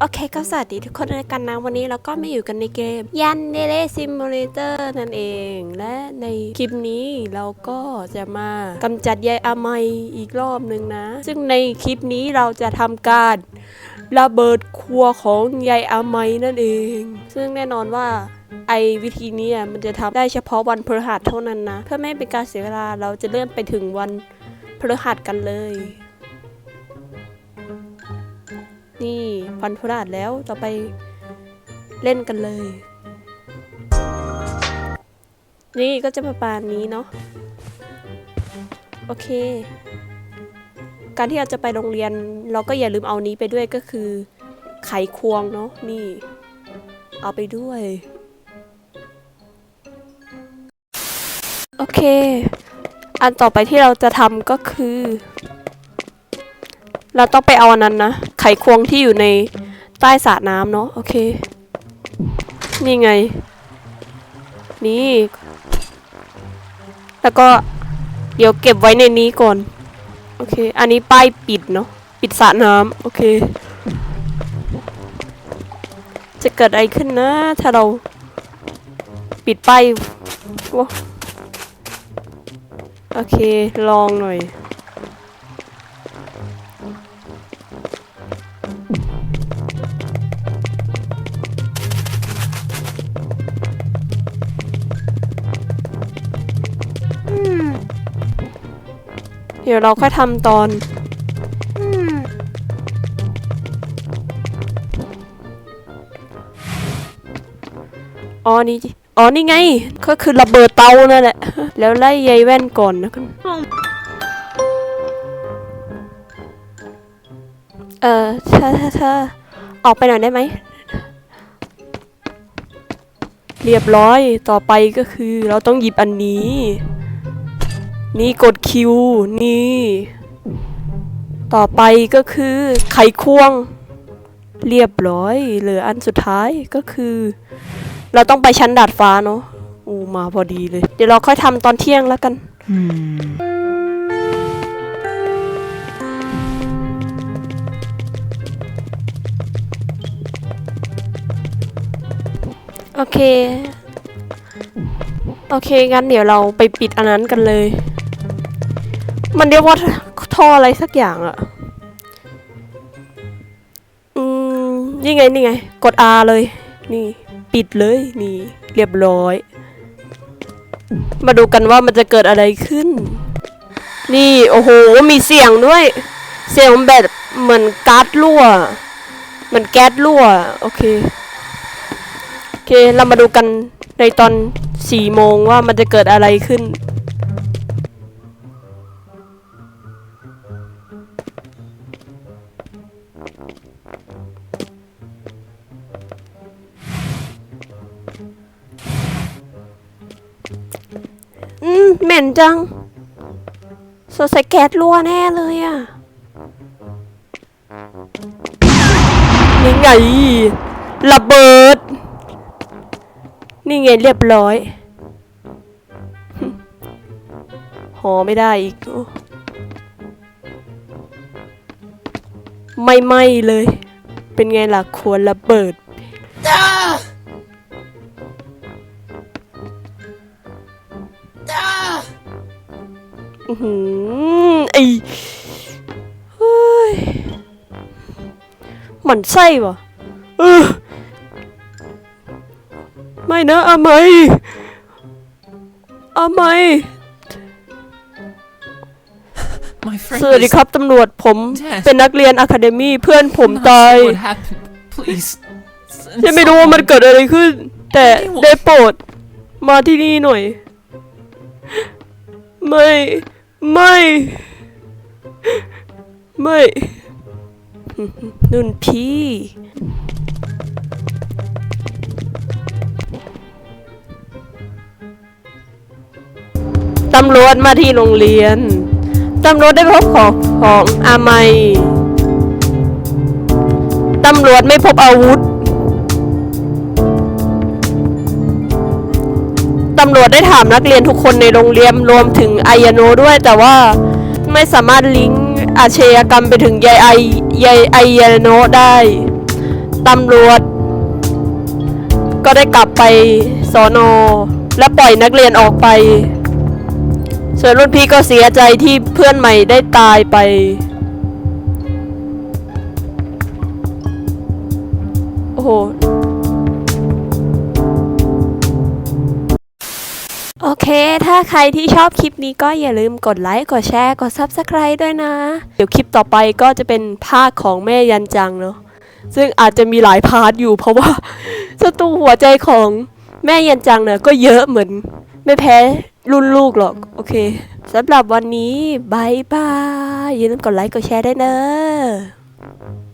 โอเคก็สวัสดีทุกคนกันนะ วันนี้เราก็มาอยู่กันในเกมยันเดเลซิมูเลเตอร์นั่นเอง และในคลิปนี้เราก็จะมากำจัดยายอาไมยอีกรอบหนึ่งนะ ซึ่งในคลิปนี้เราจะทำการระเบิดครัวของยายอาไมยนั่นเอง ซึ่งแน่นอนว่าไอวิธีนี้มันจะทำได้เฉพาะวันพฤหัสเท่านั้นนะ เพื่อไม่ให้เป็นการเสียเวลาเราจะเลื่อนไปถึงวันพฤหัสกันเลย นี่พันพฤหัสแล้วต่อไปเล่นกันเลย นี่ก็จะประมาณนี้เนาะโอเค การที่เราจะไปโรงเรียนเราก็อย่าลืมเอานี้ไปด้วยก็คือ ไขควงเนาะนี่ เอาไปด้วย โอเค อันต่อไปที่เราจะทำก็คือ เราต้องไปเอาอันนั้นนะ ไขควงที่อยู่ในใต้สระน้ำเนาะ โอเค นี่ไง นี่ แล้วก็เดี๋ยวเก็บไว้ในนี้ก่อน โอเค อันนี้ป้ายปิดเนาะ ปิดสระน้ำโอเค จะเกิดอะไรขึ้นนะ ถ้าเราปิดป้ายว้าโอเค ลองหน่อย เดี๋ยวเราค่อยทำตอนอ๋อนี่จิอ๋อนี่ไง ก็คือระเบิดเตานั่นแหละ แล้วไล่ยายแว่นก่อนนะคุณเออเธอเธอเธอออกไปหน่อยได้ไหม เรียบร้อย ต่อไปก็คือเราต้องหยิบอันนี้ นี่กดคิว นี่ ต่อไปก็คือไขควง เรียบร้อย เหลืออันสุดท้ายก็คือ เราต้องไปชั้นดาดฟ้าเนาะอูมาพอดีเลย เดี๋ยวเราค่อยทำตอนเที่ยงแล้วกันโอเค โอเค งั้นเดี๋ยวเราไปปิดอันนั้นกันเลย มันเรียกว่าท่ออะไรสักอย่างอะอืมนี่ไงนี่ไง กด R เลย นี่ ปิดเลย นี่ เรียบร้อย มาดูกันว่ามันจะเกิดอะไรขึ้น นี่โอ้โห มีเสียงด้วย เสียงแบบเหมือนก๊าซรั่ว เหมือนแก๊สรั่ว โอเค โอเค เรามาดูกันในตอนสี่โมงว่ามันจะเกิดอะไรขึ้น อืม เหม็นจังสดใส่แก๊สรั่วแน่เลยอะนี่ไงระเบิด นี่ไงเรียบร้อยหอไม่ได้อีก ไม่ไหมเลย เป็นไงล่ะควรระเบิด อือหือไอเฮ้ยหมันไส้วะเออไม่นะอาไมยอาไมย My friend สวัสดี is ครับตำรวจผม Yes. เป็นนักเรียนอะคาเดมี่เพื่อนผม not ตาย sure what happened. Please. s- ยังไม่รู้ว่ามันเกิดอะไรขึ้น แต่ได้โปรดมาที่นี่หน่อย ไม่ไม่ ไม่นุ่นพี่ตำรวจมาที่โรงเรียน ตำรวจได้พบของของอาไมตำรวจไม่พบอาวุธ ตำรวจได้ถามนักเรียนทุกคนในโรงเรียนรวมถึงไอยาโนด้วย แต่ว่าไม่สามารถลิงก์อาชญากรรมไปถึงยายไอยายไอยาโนได้ ตำรวจ ก็ได้กลับไปสอนอและปล่อยนักเรียนออกไป ส่วนรุ่นพี่ก็เสียใจที่เพื่อนใหม่ได้ตายไป โอ้โห โอเค ถ้าใครที่ชอบคลิปนี้ก็อย่าลืมกดไลค์ กดแชร์ กด Subscribe ด้วยนะ เดี๋ยวคลิปต่อไปก็จะเป็นภาคของแม่ยันจังเนาะ ซึ่งอาจจะมีหลายพาร์ทอยู่เพราะว่าศัตรูหัวใจของแม่ยันจังเนี่ยก็เยอะเหมือน ไม่แพ้รุ่นลูกหรอก โอเคสำหรับวันนี้บายบายอย่าลืมกดไลค์กดแชร์ได้เนอะ